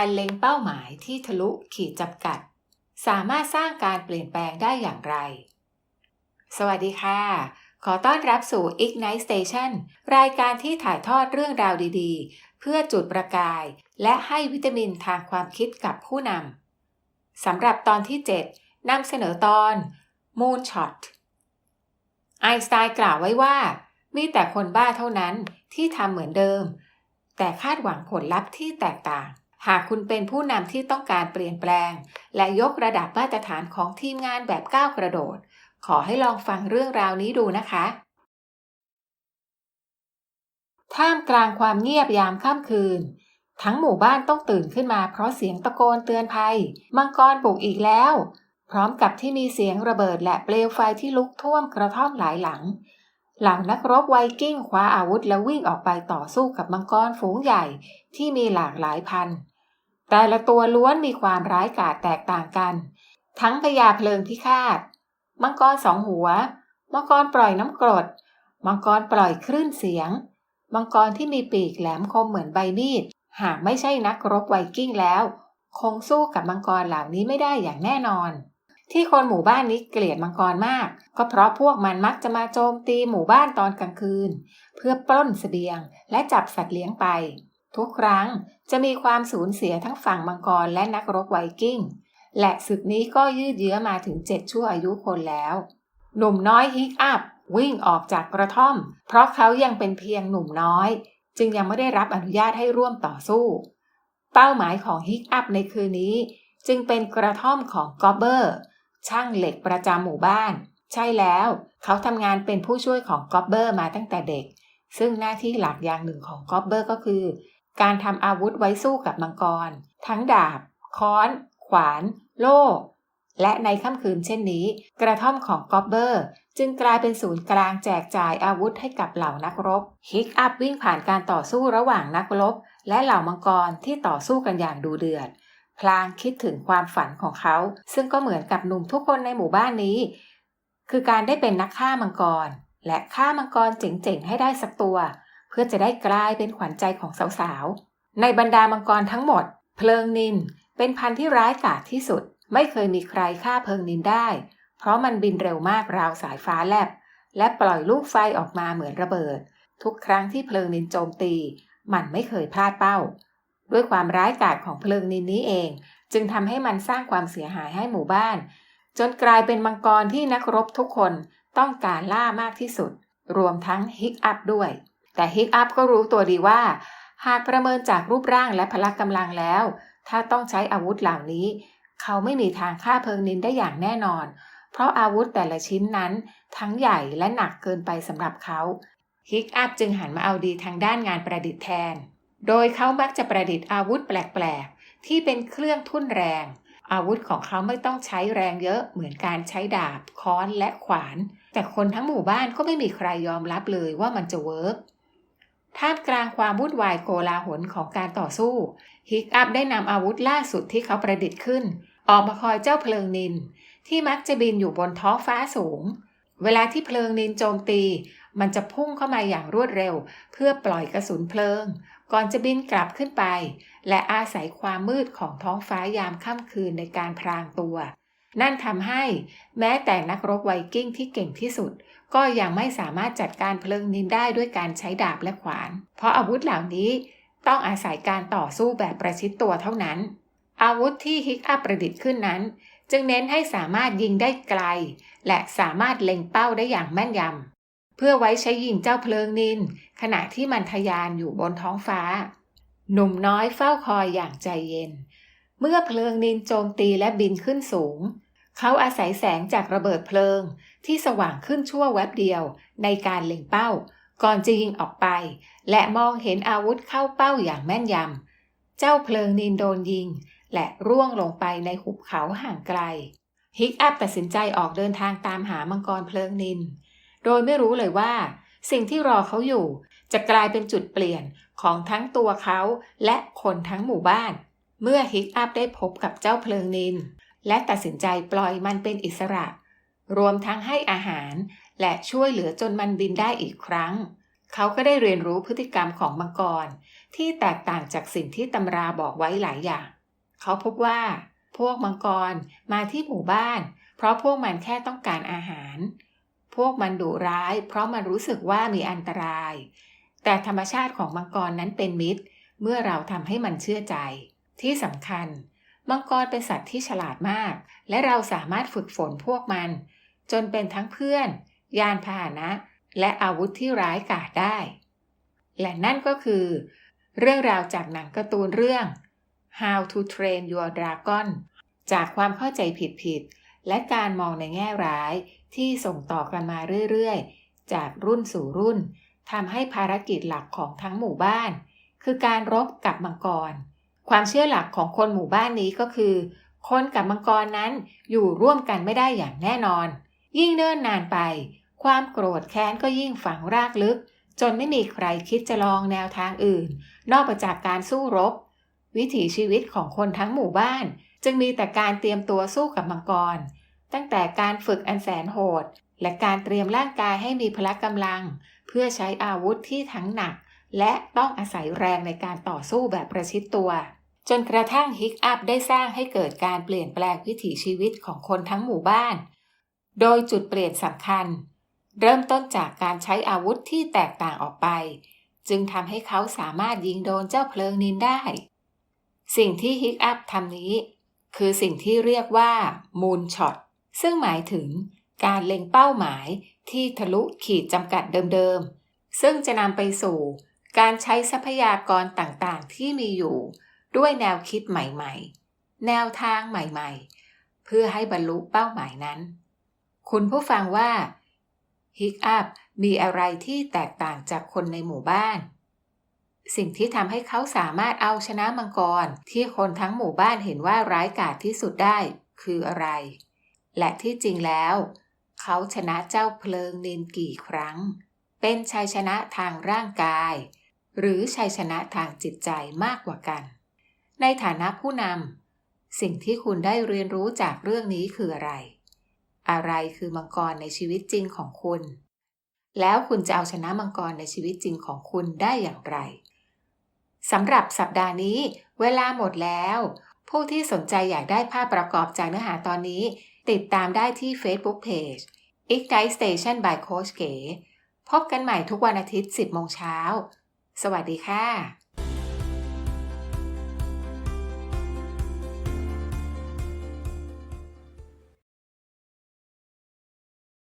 การเล็งเป้าหมายที่ทะลุขีดจำกัด สามารถสร้างการเปลี่ยนแปลงได้อย่างไร สวัสดีค่ะ ขอต้อนรับสู่ Ignite Station รายการที่ถ่ายทอดเรื่องราวดีๆ เพื่อจุดประกาย และให้วิตามินทางความคิดกับผู้นำสำหรับตอนที่ 7นำเสนอตอน Moonshot ไอน์สไตน์กล่าวไว้ว่า มีแต่คนบ้าเท่านั้นที่ทำเหมือนเดิม แต่คาดหวังผลลัพธ์ที่แตกต่าง หากคุณเป็นผู้นำที่ต้องการเปลี่ยนแปลง และยกระดับมาตรฐานของทีมงานแบบก้าวกระโดด ขอให้ลองฟังเรื่องราวนี้ดูนะคะ ท่ามกลางความเงียบยามค่ำคืน ทั้งหมู่บ้านต้องตื่นขึ้นมาเพราะเสียงตะโกนเตือนภัย มังกรบุกอีกแล้ว พร้อมกับที่มีเสียงระเบิดและเปลวไฟที่ลุกท่วมกระท่อมหลายหลัง หล่านักรบไวกิ้งคว้าอาวุธแล้ววิ่งออกไปต่อสู้กับมังกรฝูงใหญ่ที่มีหลากหลายพัน แต่ละตัวล้วนมีความร้ายกาจแตกต่างกัน ทั้งพญาเพลิงพิฆาต มังกรสองหัว มังกรปล่อยน้ำกรด มังกรปล่อยคลื่นเสียง มังกรที่มีปีกแหลมคมเหมือนใบมีด หากไม่ใช่นักรบไวกิ้งแล้ว คงสู้กับมังกรเหล่านี้ไม่ได้อย่างแน่นอน ที่คนหมู่บ้านนี้เกลียดมังกรมาก ก็เพราะพวกมันมักจะมาโจมตีหมู่บ้านตอนกลางคืน เพื่อปล้นเสบียงและจับสัตว์เลี้ยงไป ทุกครั้งจะมีความสูญเสียทั้งฝั่งมังกรและนักรบไวกิ้ง และศึกนี้ก็ยืดเยื้อมาถึงเจ็ดชั่วอายุคนแล้ว หนุ่มน้อยฮิกอัพวิ่งออกจากกระท่อม เพราะเขายังเป็นเพียงหนุ่มน้อย จึงยังไม่ได้รับอนุญาตให้ร่วมต่อสู้ เป้าหมายของฮิกอัพในคืนนี้ จึงเป็นกระท่อมของกอบเบอร์ ช่างเหล็กประจำหมู่บ้าน ใช่แล้ว เขาทำงานเป็นผู้ช่วยของกอบเบอร์มาตั้งแต่เด็ก ซึ่งหน้าที่หลักอย่างหนึ่งของกอบเบอร์ก็คือ การทำอาวุธไว้สู้กับมังกร ทั้งดาบ ค้อน ขวาน โล่และในค่ำคืนเช่นนี้ กระท่อมของกอบเบอร์ จึงกลายเป็นศูนย์กลางแจกจ่ายอาวุธให้กับเหล่านักรบ ฮิกอัพวิ่งผ่านการต่อสู้ระหว่างนักรบ และเหล่ามังกรที่ต่อสู้กันอย่างดูเดือด พลางคิดถึงความฝันของเขา ซึ่งก็เหมือนกับหนุ่มทุกคนในหมู่บ้านนี้ คือการได้เป็นนักฆ่ามังกร และฆ่ามังกรเจ๋งๆให้ได้สักตัว เพื่อจะได้กลายเป็นขวัญใจของสาวๆ ในบรรดามังกรทั้งหมด เพลิงนินเป็นพันธุ์ที่ร้ายกาจที่สุด ไม่เคยมีใครฆ่าเพลิงนินได้ เพราะมันบินเร็วมากราวสายฟ้าแลบ และปล่อยลูกไฟออกมาเหมือนระเบิด ทุกครั้งที่เพลิงนินโจมตี มันไม่เคยพลาดเป้า ด้วยความร้ายกาจของเพลิงนินนี้เอง จึงทำให้มันสร้างความเสียหายให้หมู่บ้าน จนกลายเป็นมังกรที่นักรบทุกคนต้องการล่ามากที่สุด รวมทั้งฮิกอัพด้วย แต่ฮิกอัพก็รู้ตัวดีว่า หากประเมินจากรูปร่างและพละกำลังแล้ว ถ้าต้องใช้อาวุธเหล่านี้ เขาไม่มีทางฆ่าเพลิงนินได้อย่างแน่นอน เพราะอาวุธแต่ละชิ้นนั้น ทั้งใหญ่และหนักเกินไปสำหรับเขาฮิกอัพจึงหันมาเอาดีทางด้านงานประดิษฐ์แทน โดยเขามักจะประดิษฐ์อาวุธแปลกๆ ที่เป็นเครื่องทุ่นแรง อาวุธของเขาไม่ต้องใช้แรงเยอะเหมือนการใช้ดาบ ค้อนและขวาน แต่คนทั้งหมู่บ้านก็ไม่มีใครยอมรับเลยว่ามันจะเวิร์กท่ามกลางความวุ่นวายโกลาหลของการต่อสู้ ฮิกอัพได้นำอาวุธล่าสุดที่เขาประดิษฐ์ขึ้น ออกมาคอยเจ้าเพลิงนิน ที่มักจะบินอยู่บนท้องฟ้าสูง เวลาที่เพลิงนินโจมตี มันจะพุ่งเข้ามาอย่างรวดเร็ว เพื่อปล่อยกระสุนเพลิง ก่อนจะบินกลับขึ้นไป และอาศัยความมืดของท้องฟ้ายามค่ำคืนในการพรางตัว นั่นทำให้แม้แต่นักรบไวกิ้งที่เก่งที่สุด ก็ยังไม่สามารถจัดการเพลิงนินได้ด้วยการใช้ดาบและขวาน เพราะอาวุธเหล่านี้ต้องอาศัยการต่อสู้แบบประชิดตัวเท่านั้น อาวุธที่ฮิกอัพประดิษฐ์ขึ้นนั้น จึงเน้นให้สามารถยิงได้ไกล และสามารถเล็งเป้าได้อย่างแม่นยำ เพื่อไว้ใช้ยิงเจ้าเพลิงนิน ขณะที่มันทะยานอยู่บนท้องฟ้า หนุ่มน้อยเฝ้าคอยอย่างใจเย็น เมื่อเพลิงนินโจมตีและบินขึ้นสูง เขาอาศัยแสงจากระเบิดเพลิง ที่สว่างขึ้นชั่วแวบเดียว ในการเล็งเป้า ก่อนจะยิงออกไป และมองเห็นอาวุธเข้าเป้าอย่างแม่นยำ เจ้าเพลิงนินโดนยิง และร่วงลงไปในหุบเขาห่างไกล ฮิกอัพตัดสินใจออกเดินทางตามหามังกรเพลิงนิน โดยไม่รู้เลยว่า สิ่งที่รอเขาอยู่ จะกลายเป็นจุดเปลี่ยนของทั้งตัวเขาและคนทั้งหมู่บ้าน เมื่อฮิกอัพได้พบกับเจ้าเพลิงนิน และตัดสินใจปล่อยมันเป็นอิสระ รวมทั้งให้อาหาร และช่วยเหลือจนมันบินได้อีกครั้ง เขาก็ได้เรียนรู้พฤติกรรมของมังกร ที่แตกต่างจากสิ่งที่ตำราบอกไว้หลายอย่าง เขาพบว่า พวกมังกรมาที่หมู่บ้าน เพราะพวกมันแค่ต้องการอาหาร พวกมันดุร้าย เพราะมันรู้สึกว่ามีอันตราย แต่ธรรมชาติของมังกรนั้นเป็นมิตร เมื่อเราทำให้มันเชื่อใจ ที่สำคัญ มังกรเป็นสัตว์ที่ฉลาดมาก และเราสามารถฝึกฝนพวกมัน จนเป็นทั้งเพื่อน ยานพาหนะ และอาวุธที่ร้ายกาจได้ และนั่นก็คือ เรื่องราวจากหนังการ์ตูนเรื่อง How to Train Your Dragon จากความเข้าใจผิดๆและการมองในแง่ร้าย ที่ส่งต่อกันมาเรื่อยๆ จากรุ่นสู่รุ่นทำให้ภารกิจหลักของทั้งหมู่บ้าน คือการรบกับมังกร ความเชื่อหลักของคนหมู่บ้านนี้ก็คือ คนกับมังกรนั้นอยู่ร่วมกันไม่ได้อย่างแน่นอน ยิ่งเนิ่นนานไป ความโกรธแค้นก็ยิ่งฝังรากลึก จนไม่มีใครคิดจะลองแนวทางอื่น นอกจากการสู้รบ วิถีชีวิตของคนทั้งหมู่บ้าน จึงมีแต่การเตรียมตัวสู้กับมังกร ตั้งแต่การฝึกอันแสนโหด และการเตรียมร่างกายให้มีพละกำลัง เพื่อใช้อาวุธที่ทั้งหนัก และต้องอาศัยแรงในการต่อสู้แบบประชิดตัว จนกระทั่งฮิกอัพได้สร้างให้เกิดการเปลี่ยนแปลงวิถีชีวิตของคนทั้งหมู่บ้าน โดยจุดเปลี่ยนสำคัญ เริ่มต้นจากการใช้อาวุธที่แตกต่างออกไป จึงทำให้เขาสามารถยิงโดนเจ้าเพลิงนินได้ สิ่งที่ฮิกอัพทำนี้ คือสิ่งที่เรียกว่ามูนช็อต ซึ่งหมายถึงการเล็งเป้าหมายที่ทะลุขีดจำกัดเดิมๆ ซึ่งจะนำไปสู่ การใช้ทรัพยากรต่างๆ ที่มีอยู่ ด้วยแนวคิดใหม่ๆ แนวทางใหม่ๆ เพื่อให้บรรลุเป้าหมายนั้น คุณผู้ฟังว่าฮิกอัพมีอะไรที่แตกต่างจากคนในหมู่บ้าน สิ่งที่ทำให้เขาสามารถเอาชนะมังกร ที่คนทั้งหมู่บ้านเห็นว่าร้ายกาจที่สุดได้คืออะไร และที่จริงแล้ว เขาชนะเจ้าเพลิงนินกี่ครั้ง เป็นชัยชนะทางร่างกาย หรือชัยชนะทางจิตใจมากกว่ากัน ในฐานะผู้นำสิ่งที่คุณได้เรียนรู้จากเรื่องนี้คืออะไร อะไรคือมังกรในชีวิตจริงของคุณ แล้วคุณจะเอาชนะมังกรในชีวิตจริงของคุณได้อย่างไรสำหรับสัปดาห์นี้ เวลาหมดแล้ว ผู้ที่สนใจอยากได้ภาพประกอบจากเนื้อหาตอนนี้ ติดตามได้ที่ Facebook Page Ignite Station by Coach เก๋พบกันใหม่ทุกวันอาทิตย์ 10 โมงเช้า สวัสดีค่ะ